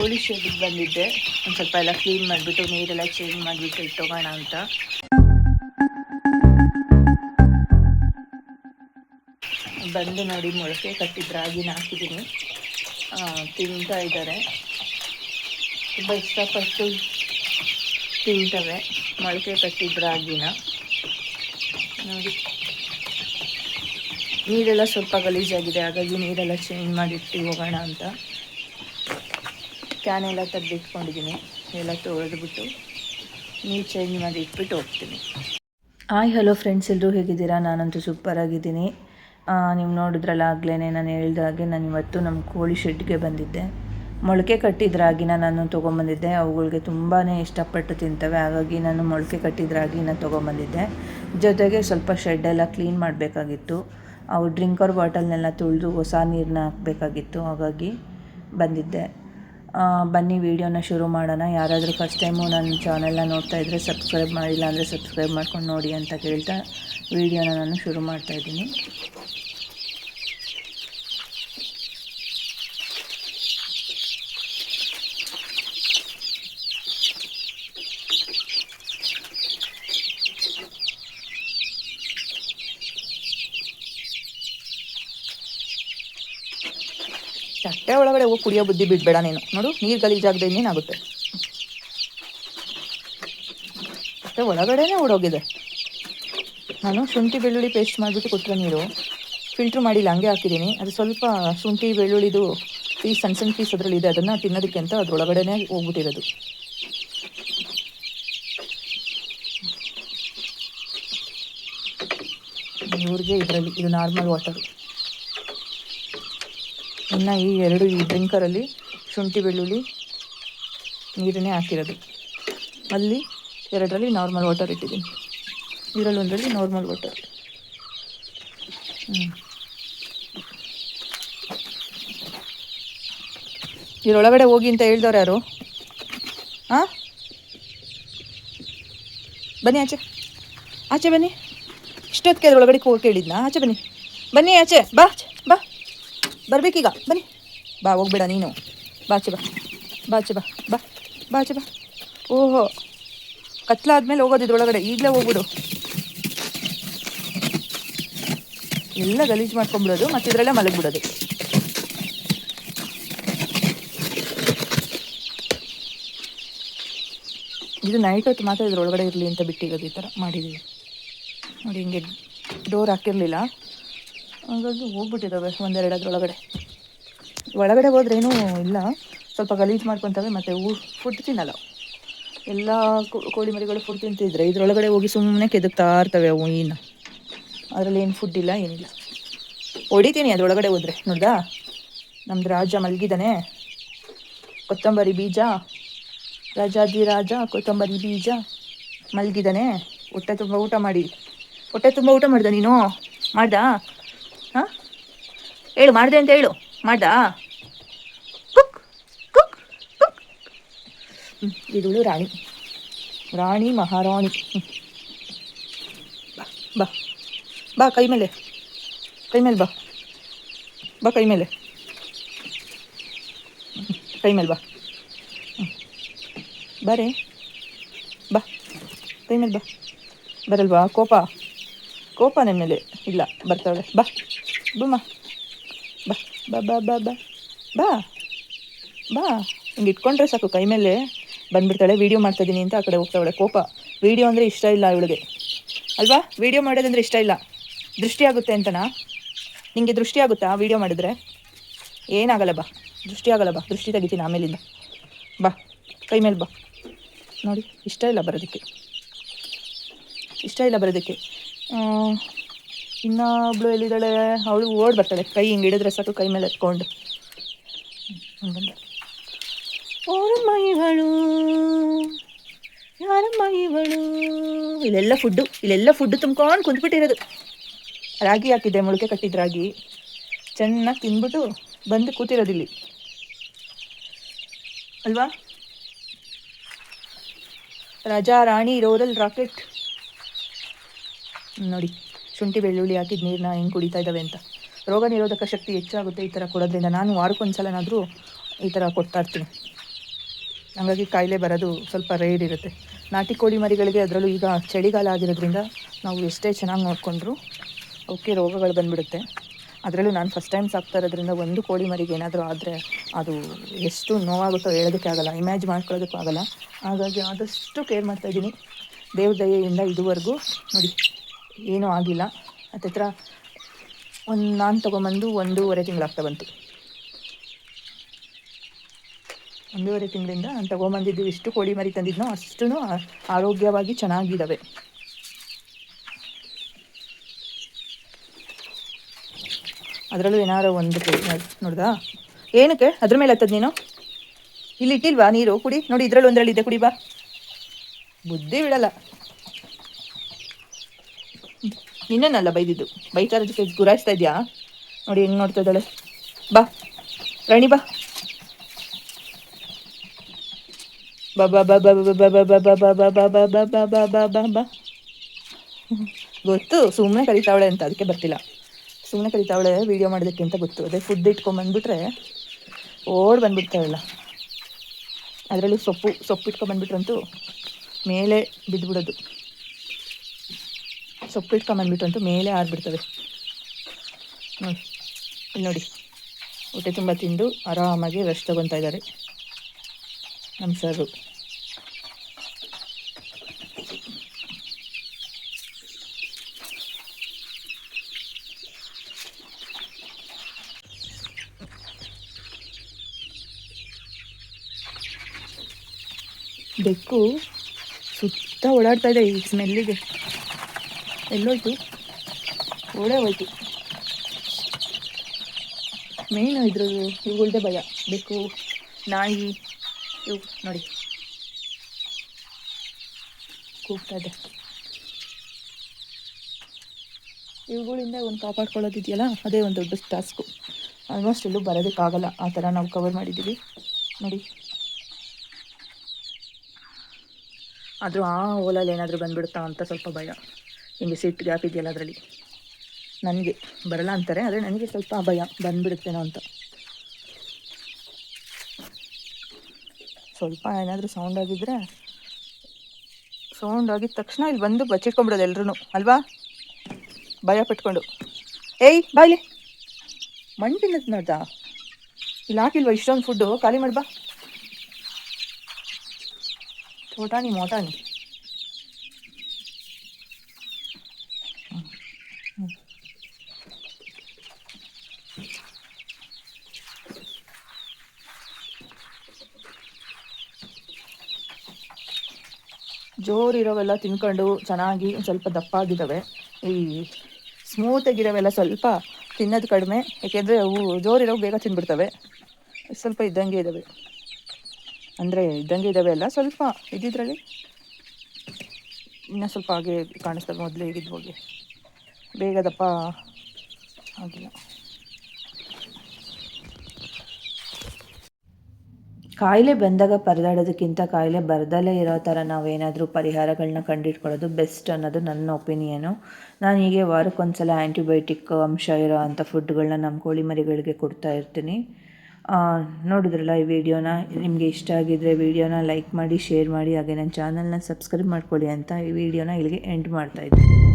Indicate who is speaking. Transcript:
Speaker 1: ಕೋಳಿ ಶೆಡ್ಗೆ ಬಂದಿದ್ದೆ. ಒಂದು ಸ್ವಲ್ಪ ಎಲ್ಲ ಕ್ಲೀನ್ ಮಾಡಿಬಿಟ್ಟು ನೀರೆಲ್ಲ ಚೇಂಜ್ ಮಾಡಿಬಿಟ್ಟು ಇಟ್ಟೋಗೋಣ ಅಂತ. ಬಂದು ನೋಡಿ ಮೊಳಕೆ ಕಟ್ಟಿದ ರಾಗಿನ ಹಾಕಿದ್ದೀನಿ. ತಿಂತಾ ಇದ್ದಾರೆ. ತುಂಬ ಇಷ್ಟಪಟ್ಟು ತಿಂತವೆ ಮೊಳಕೆ ಕಟ್ಟಿದ ರಾಗಿನ. ನೋಡಿ. ನೀರೆಲ್ಲ ಸ್ವಲ್ಪ ಗಲೀಜಾಗಿದೆ, ಹಾಗಾಗಿ ನೀರೆಲ್ಲ ಚೇಂಜ್ ಮಾಡಿಟ್ಟು ಹೋಗೋಣ ಅಂತ. ಕ್ಯಾನ್ ಎಲ್ಲ ತೆಗೆದಿಟ್ಕೊಂಡಿದ್ದೀನಿ. ಎಲ್ಲ ತೊಳೆದ್ಬಿಟ್ಟು ನೀರು ಚೇಂಜ್ ಮಾಡಿ ಇಟ್ಬಿಟ್ಟು ಹೋಗ್ತೀನಿ. ಹಾಯ್ ಹಲೋ ಫ್ರೆಂಡ್ಸ್ ಎಲ್ಲರೂ ಹೇಗಿದ್ದೀರಾ? ನಾನಂತೂ ಸೂಪರ್ ಆಗಿದ್ದೀನಿ. ನೀವು ನೋಡಿದ್ರಲ್ಲ ಆಗ್ಲೇ ನಾನು ಹೇಳ್ದಾಗೆ ನಾನು ಇವತ್ತು ನಮ್ಮ ಕೋಳಿ ಶೆಡ್ಗೆ ಬಂದಿದ್ದೆ. ಮೊಳಕೆ ಕಟ್ಟಿದ್ರಾಗಿನ ನಾನು ತೊಗೊಂಬಂದಿದ್ದೆ. ಅವುಗಳಿಗೆ ತುಂಬಾ ಇಷ್ಟಪಟ್ಟು ತಿಂತವೆ. ಹಾಗಾಗಿ ನಾನು ಮೊಳಕೆ ಕಟ್ಟಿದ್ರಾಗಿನ ತೊಗೊಂಬಂದಿದ್ದೆ. ಜೊತೆಗೆ ಸ್ವಲ್ಪ ಶೆಡ್ಡೆಲ್ಲ ಕ್ಲೀನ್ ಮಾಡಬೇಕಾಗಿತ್ತು. ಅವು ಡ್ರಿಂಕರ್ ಬಾಟಲ್ನೆಲ್ಲ ತುಳಿದು ಹೊಸ ನೀರನ್ನ ಹಾಕಬೇಕಾಗಿತ್ತು. ಹಾಗಾಗಿ ಬಂದಿದ್ದೆ. ಬನ್ನಿ ವಿಡಿಯೋನ ಶುರು ಮಾಡೋಣ. ಯಾರಾದರೂ ಫಸ್ಟ್ ಟೈಮು ನನ್ನ ಚಾನೆಲ್ನ ನೋಡ್ತಾ ಇದ್ದರೆ ಸಬ್ಸ್ಕ್ರೈಬ್ ಮಾಡಿಲ್ಲ ಅಂದರೆ ಸಬ್ಸ್ಕ್ರೈಬ್ ಮಾಡ್ಕೊಂಡು ನೋಡಿ ಅಂತ ಕೇಳ್ತಾ ವಿಡಿಯೋನ ನಾನು ಶುರು ಮಾಡ್ತಾ ತಟ್ಟೆ ಒಳಗಡೆ ಹೋಗಿ ಕುಡಿಯೋ ಬುದ್ಧಿ ಬಿಡಬೇಡ ನೀನು. ನೋಡು, ನೀರು ಗಲೀಜಾಗದೆ ಇನ್ನೇನಾಗುತ್ತೆ? ತಟ್ಟೆ ಒಳಗಡೆನೇ ಓಡೋಗಿದೆ. ನಾನು ಶುಂಠಿ, ಬೆಳ್ಳುಳ್ಳಿ ಪೇಸ್ಟ್ ಮಾಡಿಬಿಟ್ಟು ಕೊಟ್ಟರೆ ನೀರು. ಫಿಲ್ಟ್ರ್ ಮಾಡಿಲ್ಲ, ಹಂಗೆ ಹಾಕಿದ್ದೀನಿ. ಅದು ಸ್ವಲ್ಪ ಶುಂಠಿ, ಬೆಳ್ಳುಳ್ಳಿದು ಪೀಸ್ ಸಣ್ಣ ಸಣ್ಣ ಪೀಸ್ ಅದರಲ್ಲಿ ಇದೆ, ಅದನ್ನು ತಿನ್ನೋದಕ್ಕೆ ಅಂತ ಅದ್ರೊಳಗಡೆನೇ ಹೋಗ್ಬಿಟ್ಟಿರೋದು. ಇವ್ರಿಗೆ ಇದರಲ್ಲಿ, ಇದು ನಾರ್ಮಲ್ ವಾಟರು ಇನ್ನು ಈ ಎರಡು ಈ ಡ್ರಿಂಕರಲ್ಲಿ ಶುಂಠಿ ಬೆಳ್ಳುಳ್ಳಿ ನೀರನ್ನೇ ಹಾಕಿರೋದು. ಅಲ್ಲಿ ಎರಡರಲ್ಲಿ ನಾರ್ಮಲ್ ವಾಟರ್ ಇಟ್ಟಿದ್ದೀನಿ. ಇದರಲ್ಲಿ ಒಂದರಲ್ಲಿ ನಾರ್ಮಲ್ ವಾಟರ್ ಹ್ಞೂ ಇದರೊಳಗಡೆ ಹೋಗಿ ಅಂತ ಹೇಳ್ದವ್ರು ಯಾರು? ಹಾಂ ಬನ್ನಿ ಆಚೆ. ಆಚೆ ಬನ್ನಿ. ಇಷ್ಟೊತ್ತಿಗೆ ಅದ್ರೊಳಗಡೆ ಹೋಗಿ ಕೇಳಿದ್ನಾ? ಆಚೆ ಬನ್ನಿ. ಬನ್ನಿ ಆಚೆ. ಬಾ ಆಚೆ, ಬರ್ಬೇಕೀಗ, ಬನ್ನಿ. ಬಾ, ಹೋಗ್ಬೇಡ ನೀನು. ಬಾಚೆ ಬಾ ಬಾಚೆ ಬಾ ಬಾ ಬಾಚೆ ಬಾ ಓಹೋ, ಕತ್ಲಾದ್ಮೇಲೆ ಹೋಗೋದು ಇದ್ರೊಳಗಡೆ ಈಗಲೇ ಹೋಗ್ಬಿಡು. ಎಲ್ಲ ಗಲೀಜು ಮಾಡ್ಕೊಂಬಿಡೋದು ಮತ್ತು ಇದರಲ್ಲೇ ಮಲಗಿಬಿಡೋದು. ಇದು ನೈಟ್ ಹೊತ್ತು ಮಾತ್ರ ಇದ್ರೊಳಗಡೆ ಇರಲಿ ಅಂತ ಬಿಟ್ಟಿರೋದು ಈ ಥರ ಮಾಡಿದ್ದೀವಿ ನೋಡಿ, ಹಿಂಗೆ ಡೋರ್ ಹಾಕಿರಲಿಲ್ಲ. ಹಾಗಾಗಿ ಹೋಗ್ಬಿಟ್ಟಿದ್ದಾವೆ ಒಂದೆರಡು ಅದ್ರೊಳಗಡೆ ಒಳಗಡೆ ಹೋದ್ರೇನೂ ಇಲ್ಲ. ಸ್ವಲ್ಪ ಗಲೀಜು ಮಾಡ್ಕೊತವೆ ಮತ್ತೆ ಊ ಫುಡ್ ತಿನ್ನಲ್ಲ. ಎಲ್ಲ ಕೋಳಿ ಮರಿಗಳು ಫುಡ್ ತಿಂತಿದ್ರೆ ಇದ್ರೊಳಗಡೆ ಹೋಗಿ ಸುಮ್ಮನೆ ಕೆದಕ್ತಾ ಇರ್ತವೆ ಅವು ಏನು ಅದರಲ್ಲಿ ಏನು ಫುಡ್ ಇಲ್ಲ, ಏನಿಲ್ಲ. ಹೊಡಿತೀನಿ ಅದ್ರೊಳಗಡೆ ಹೋದ್ರೆ, ನೋಡ್ದಾ? ನಮ್ದು ರಾಜ ಮಲಗಿದ್ದಾನೆ ಕೊತ್ತಂಬರಿ ಬೀಜ ರಾಜಾದಿ ರಾಜ, ಕೊತ್ತಂಬರಿ ಬೀಜ ಮಲಗಿದ್ದಾನೆ ಹೊಟ್ಟೆ ತುಂಬ ಊಟ ಮಾಡಿ. ಹೊಟ್ಟೆ ತುಂಬ ಊಟ ಮಾಡ್ದ ನೀನು? ಮಾಡ್ದಾ? ಹಾಂ? ಹೇಳು, ಮಾಡಿದೆ ಅಂತ ಹೇಳು. ಮಾಡ್ದಾ? ಕುಕ್ ಕುಕ್ ಕುಕ್. ಇದಳು ರಾಣಿ. ರಾಣಿ ಮಹಾರಾಣಿ. ಬಾ ಬಾ. ಬಾ, ಕೈ ಮೇಲೆ. ಕೈ ಮೇಲೆ ಬಾ. ಬಾ, ಕೈ ಮೇಲೆ. ಕೈ ಮೇಲೆ ಬಾ. ಬಾರೆ. ಬಾ, ಕೈ ಮೇಲೆ ಬಾ. ಬರಲ್ವಾ? ಕೋಪ. ಕೋಪ ನಿಮ್ಮ ಮೇಲೆ. ಇಲ್ಲ, ಬರ್ತಾವಳೆ. ಬಾ. ಬಮ್ಮ ಬಾ ಬಾ ಬಾ ಬಾ ಬಾ ಬಾ ಬಾ ಹಿಂಗೆ ಇಟ್ಕೊಂಡ್ರೆ ಸಾಕು ಕೈ ಮೇಲೆ. ಬಂದ್ಬಿಡ್ತಾಳೆ ವೀಡಿಯೋ ಮಾಡ್ತಾಯಿದ್ದೀನಿ ಅಂತ ಆ ಕಡೆ ಹೋಗ್ತಾವಳೆ ಕೋಪ. ವೀಡಿಯೋ ಅಂದರೆ ಇಷ್ಟ ಇಲ್ಲ ಇವಳಿಗೆ. ಅಲ್ವಾ? ವೀಡಿಯೋ ಮಾಡೋದಂದ್ರೆ ಇಷ್ಟ ಇಲ್ಲ. ದೃಷ್ಟಿ ಆಗುತ್ತೆ ಅಂತನಾ? ನಿಮಗೆ ದೃಷ್ಟಿ ಆಗುತ್ತಾ ವೀಡಿಯೋ ಮಾಡಿದ್ರೆ? ಏನಾಗಲ್ಲ ಬಾ. ದೃಷ್ಟಿ ಆಗಲ್ಲ ಬಾ. ದೃಷ್ಟಿ ತೆಗಿತೀನಿ ಆಮೇಲಿಂದ. ಬಾ, ಕೈ ಮೇಲೆ ಬಾ. ನೋಡಿ, ಇಷ್ಟ ಇಲ್ಲ ಬರೋದಕ್ಕೆ. ಇಷ್ಟ ಇಲ್ಲ ಬರೋದಕ್ಕೆ. ಇನ್ನೊಬ್ಳು ಎಲ್ಲಿದ್ದಾಳೆ? ಅವಳು ಓಡ್ ಬರ್ತಾಳೆ. ಕೈ ಹಿಂಗೆ ಹಿಡಿದ್ರೆ ಸಾಕು, ಕೈ ಮೇಲೆ ಎತ್ಕೊಂಡು. ಓರಮ್ಮ ಇವಳು? ಯಾರಮ್ಮ ಇವಳು? ಇಲ್ಲೆಲ್ಲ ಫುಡ್ಡು ಇಲ್ಲೆಲ್ಲ ಫುಡ್ಡು ತುಂಬ್ಕೊಂಡು ಕುಂತ್ಬಿಟ್ಟಿರೋದು. ರಾಗಿ ಹಾಕಿದ್ದೆ, ಮೊಳಕೆ ಕಟ್ಟಿದ ರಾಗಿ. ಚೆನ್ನಾಗಿ ತಿಂದ್ಬಿಟ್ಟು ಬಂದು ಕೂತಿರೋದು ಇಲ್ಲಿ. ಅಲ್ವಾ? ರಾಜಾ ರಾಣಿ ರೋರಲ್ ರಾಕೆಟ್. ನೋಡಿ. ಶುಂಠಿ, ಬೆಳ್ಳುಳ್ಳಿ ಹಾಕಿದ ನೀರನ್ನ ಹೆಂಗೆ ಕುಡಿತಾ ಇದ್ದಾವೆ ಅಂತ. ರೋಗ ನಿರೋಧಕ ಶಕ್ತಿ ಹೆಚ್ಚಾಗುತ್ತೆ ಈ ಥರ ಕೊಡೋದ್ರಿಂದ. ನಾನು ವಾರಕ್ಕೊಂದ್ಸಲನಾದರೂ ಈ ಥರ ಕೊಡ್ತಾ ಇರ್ತೀನಿ. ಹಾಗಾಗಿ ಕಾಯಿಲೆ ಬರೋದು ಸ್ವಲ್ಪ ರೇರ್ ಇರುತ್ತೆ. ನಾಟಿ ಕೋಳಿ ಮರಿಗಳಿಗೆ ಅದರಲ್ಲೂ ಈಗ ಚಳಿಗಾಲ ಆಗಿರೋದ್ರಿಂದ ನಾವು ಎಷ್ಟೇ ಚೆನ್ನಾಗಿ ನೋಡಿಕೊಂಡ್ರು ಅವಕ್ಕೆ ರೋಗಗಳು ಬಂದುಬಿಡುತ್ತೆ. ಅದರಲ್ಲೂ ನಾನು ಫಸ್ಟ್ ಟೈಮ್ ಸಾಕ್ತಾ ಇರೋದ್ರಿಂದ ಒಂದು ಕೋಳಿ ಮರಿಗೆ ಏನಾದರೂ ಆದರೆ ಅದು ಎಷ್ಟು ನೋವಾಗುತ್ತೋ ಹೇಳೋದಕ್ಕೆ ಆಗಲ್ಲ. ಇಮ್ಯಾಜ್ ಮಾಡ್ಕೊಳ್ಳೋದಕ್ಕೂ ಆಗಲ್ಲ. ಹಾಗಾಗಿ ಆದಷ್ಟು ಕೇರ್ ಮಾಡ್ತಾಯಿದ್ದೀನಿ ದೇವ್ರ ದಯೆಯಿಂದ ಇದುವರೆಗೂ ನೋಡಿ. ಏನೂ ಆಗಿಲ್ಲ. ಹತ್ತತ್ರ ಒಂದು ನಾನು ತೊಗೊಂಬಂದು ಒಂದೂವರೆ ತಿಂಗಳಾಗ್ತಾ ಬಂತು. ಒಂದೂವರೆ ತಿಂಗಳಿಂದ ನಾನು ತೊಗೊಂಬಂದಿದ್ದು ಎಷ್ಟು ಕೋಳಿ ಮರಿ ತಂದಿದ್ನೋ ಅಷ್ಟು ಆರೋಗ್ಯವಾಗಿ ಚೆನ್ನಾಗಿದ್ದಾವೆ ಅದರಲ್ಲೂ ಏನಾರು ಒಂದು ನೋಡ್ದಾ? ಏನಕ್ಕೆ? ಅದ್ರ ಮೇಲೆ ಹತ್ತದ ನೀನು? ಇಲ್ಲಿ ಇಟ್ಟಿಲ್ವಾ ನೀರು? ಕುಡಿ, ನೋಡಿ ಇದರಲ್ಲಿ ಒಂದರಲ್ಲಿ ಇದೆ ಕುಡಿ ಬಾ. ಬುದ್ಧಿ ಬಿಡಲ್ಲ. ನಿನ್ನನ್ನಲ್ಲ ಬೈದಿದ್ದು ಬೈತಾರ ಜೊತೆ ಗುರಾಯಿಸ್ತಾ ಇದೆಯಾ ನೋಡಿ ಹೆಂಗೆ ನೋಡ್ತಾ ಇದ್ದಾಳೆ ಬಾ ರಾಣಿ ಬಾ ಬಾ ಬಾ ಬಾ ಬಾ ಬಾ ಬಾ ಬಾ ಬಾ ಬಾ ಬಾ ಬಾ ಬಾ ಬಾ ಬಾ ಬಾ ಬಾ ಬಾ ಗೊತ್ತು ಸುಮ್ಮನೆ ಕರಿತಾವಳೆ ಅಂತ ಅದಕ್ಕೆ ಬರ್ತಿಲ್ಲ ಸುಮ್ಮನೆ ಕರಿತಾವಳೆ ವಿಡಿಯೋ ಮಾಡೋದಕ್ಕೆ ಅಂತ ಗೊತ್ತು ಅದೇ ಫುಡ್ ಇಟ್ಕೊಂಬಂದ್ಬಿಟ್ರೆ ಓಡ್ ಬಂದ್ಬಿಡ್ತಾವಲ್ಲ ಅದರಲ್ಲಿ ಸೊಪ್ಪು ಸೊಪ್ಪು ಇಟ್ಕೊಂಬಂದ್ಬಿಟ್ರಂತೂ ಮೇಲೆ ಬಿದ್ದುಬಿಡೋದು ಸೊಪ್ಪು ಇಟ್ಕೊಂಬಂದ್ಬಿಟ್ರಂತೂ ಮೇಲೆ ಆರ್ಬಿಡ್ತವೆ ನೋಡಿ ಇಲ್ಲಿ ನೋಡಿ. ಹೊಟ್ಟೆ ತುಂಬ ತಿಂದು ಆರಾಮಾಗಿ ರೆಸ್ಟ್ ತಗೊತಾ ಇದ್ದಾರೆ. ನಮ್ಮ ಸರು ಬೆಕ್ಕು ಸುತ್ತ ಓಡಾಡ್ತಾ ಇದೆ ಈ ಸ್ಮೆಲ್ಲಿಗೆ ಎಲ್ಲೋಯ್ತು? ಓಡೇ ಹೋಯ್ತು. ಮೇನ್ ಇದ್ರದ್ದು, ಇವುಗಳ್ದೇ ಭಯ. ಬೆಕ್ಕು, ನಾಯಿ, ಇವು ನೋಡಿ. ಕೂಗ್ತಾ ಇದೆ. ಇವುಗಳಿಂದ ಒಂದು ಕಾಪಾಡ್ಕೊಳ್ಳೋದಿದೆಯಲ್ಲ? ಅದೇ ಒಂದು ದೊಡ್ಡ ಟಾಸ್ಕು ಆಲ್ಮೋಸ್ಟ್ ಎಲ್ಲೂ ಬರೋದಕ್ಕಾಗಲ್ಲ. ಆ ಥರ ನಾವು ಕವರ್ ಮಾಡಿದ್ದೀವಿ. ನೋಡಿ. ಆದರೂ ಆ ಓಲಲ್ಲಿ ಏನಾದರೂ ಬಂದುಬಿಡುತ್ತಾ ಅಂತ ಸ್ವಲ್ಪ ಭಯ. ಹಿಂಗೆ ಸಿಟ್ಟು ಗ್ಯಾಪ್ ಇದೆಯಲ್ಲ ಅದರಲ್ಲಿ. ನನಗೆ ಬರಲ್ಲ ಅಂತಾರೆ, ಆದರೆ ನನಗೆ ಸ್ವಲ್ಪ ಭಯ ಬಂದುಬಿಡುತ್ತೇನೋ ಅಂತ. ಸ್ವಲ್ಪ ಏನಾದರೂ ಸೌಂಡ್ ಆಗಿದ್ರೆ ಸೌಂಡ್ ಆಗಿದ ತಕ್ಷಣ ಇಲ್ಲಿ ಬಂದು ಬಚ್ಚಿಟ್ಕೊಂಡ್ಬಿಡೋದು ಎಲ್ಲರೂ ಅಲ್ವಾ? ಭಯ ಪಟ್ಕೊಂಡು. ಏಯ್ ಬಾಯ್ಲಿ ಮಣ್ಣು ತಿನ್ನದ್ ನೋಡ್ದಾ ಇಲ್ಲಿ ಹಾಕಿಲ್ವಾ ಇಷ್ಟೊಂದು ಫುಡ್ಡು ಖಾಲಿ ಮಾಡ್ಬಾ ಚೋಟಾನಿ ಮೋಟಾನಿ ಜೋರಿರೋವೆಲ್ಲ ತಿನ್ಕೊಂಡು ಚೆನ್ನಾಗಿ ಸ್ವಲ್ಪ ದಪ್ಪ ಆಗಿದ್ದಾವೆ. ಈ ಸ್ಮೂತಾಗಿರೋವೆಲ್ಲ ಸ್ವಲ್ಪ ತಿನ್ನೋದು ಕಡಿಮೆ, ಏಕೆಂದರೆ ಅವು ಜೋರಿರೋ ಬೇಗ ತಿಂದ್ಬಿಡ್ತವೆ ಸ್ವಲ್ಪ ಇದ್ದಂಗೆ ಇದ್ದಾವೆ ಅಂದರೆ ಇದ್ದಂಗೆ ಇದ್ದಾವೆ ಅಲ್ಲ, ಸ್ವಲ್ಪ ಇದ್ದಿದ್ರಲ್ಲಿ? ಇನ್ನೂ ಸ್ವಲ್ಪ ಹಾಗೆ ಕಾಣಿಸ್ತವೆ, ಮೊದಲೇ ಹಾಗೆ. ಬೇಗ ದಪ್ಪ ಆಗಿಲ್ಲ.
Speaker 2: ಕಾಯಿಲೆ ಬಂದಾಗ ಪರದಾಡೋದಕ್ಕಿಂತ ಕಾಯಿಲೆ ಬರದಲ್ಲೇ ಇರೋ ಥರ ನಾವೇನಾದರೂ ಪರಿಹಾರಗಳನ್ನ ಕಂಡಿಟ್ಕೊಳ್ಳೋದು ಬೆಸ್ಟ್ ಅನ್ನೋದು ನನ್ನ ಒಪಿನಿಯನು. ನಾನು ಹೀಗೆ ವಾರಕ್ಕೊಂದ್ಸಲ ಆ್ಯಂಟಿಬಯೋಟಿಕ್ ಅಂಶ ಇರೋ ಅಂಥ ಫುಡ್ಗಳನ್ನ ನಮ್ಮ ಕೋಳಿ ಮರಿಗಳಿಗೆ ಕೊಡ್ತಾ ಇರ್ತೀನಿ. ನೋಡಿದ್ರಲ್ಲ ಈ ವಿಡಿಯೋನ? ನಿಮಗೆ ಇಷ್ಟ ಆಗಿದ್ದರೆ ವಿಡಿಯೋನ ಲೈಕ್ ಮಾಡಿ, ಶೇರ್ ಮಾಡಿ, ಹಾಗೆ ನನ್ನ ಚಾನಲ್ನ ಸಬ್ಸ್ಕ್ರೈಬ್ ಮಾಡ್ಕೊಳ್ಳಿ ಅಂತ ಈ ವಿಡಿಯೋನ ಇಲ್ಲಿಗೆ ಎಂಡ್ ಮಾಡ್ತಾಯಿದ್ದೀನಿ